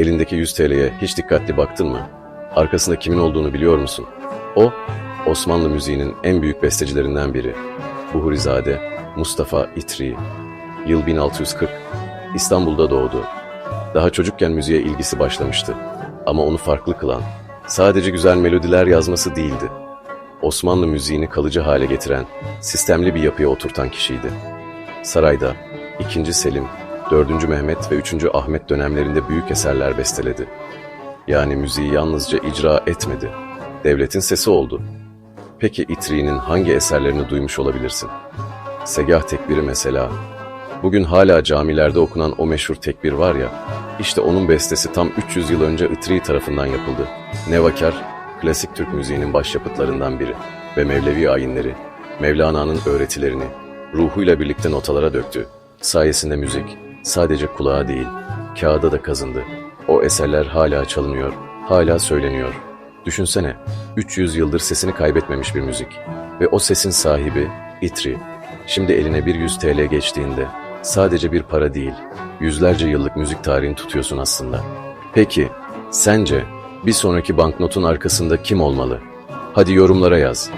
Elindeki 100 TL'ye hiç dikkatli baktın mı? Arkasında kimin olduğunu biliyor musun? O, Osmanlı müziğinin en büyük bestecilerinden biri. Buhurizade Mustafa İtri. Yıl 1640. İstanbul'da doğdu. Daha çocukken müziğe ilgisi başlamıştı. Ama onu farklı kılan, sadece güzel melodiler yazması değildi. Osmanlı müziğini kalıcı hale getiren, sistemli bir yapıya oturtan kişiydi. Sarayda 2. Selim, 4. Mehmet ve 3. Ahmet dönemlerinde büyük eserler besteledi. Yani müziği yalnızca icra etmedi, devletin sesi oldu. Peki İtri'nin hangi eserlerini duymuş olabilirsin? Segah tekbiri mesela. Bugün hala camilerde okunan o meşhur tekbir var ya, işte onun bestesi tam 300 yıl önce İtri tarafından yapıldı. Nevakar, klasik Türk müziğinin başyapıtlarından biri ve Mevlevi ayinleri, Mevlana'nın öğretilerini ruhuyla birlikte notalara döktü. Sayesinde müzik sadece kulağa değil, kağıda da kazındı. O eserler hala çalınıyor, hala söyleniyor. Düşünsene, 300 yıldır sesini kaybetmemiş bir müzik. Ve o sesin sahibi İtri. Şimdi eline bir 100 TL geçtiğinde sadece bir para değil, yüzlerce yıllık müzik tarihini tutuyorsun aslında. Peki, sence bir sonraki banknotun arkasında kim olmalı? Hadi yorumlara yaz.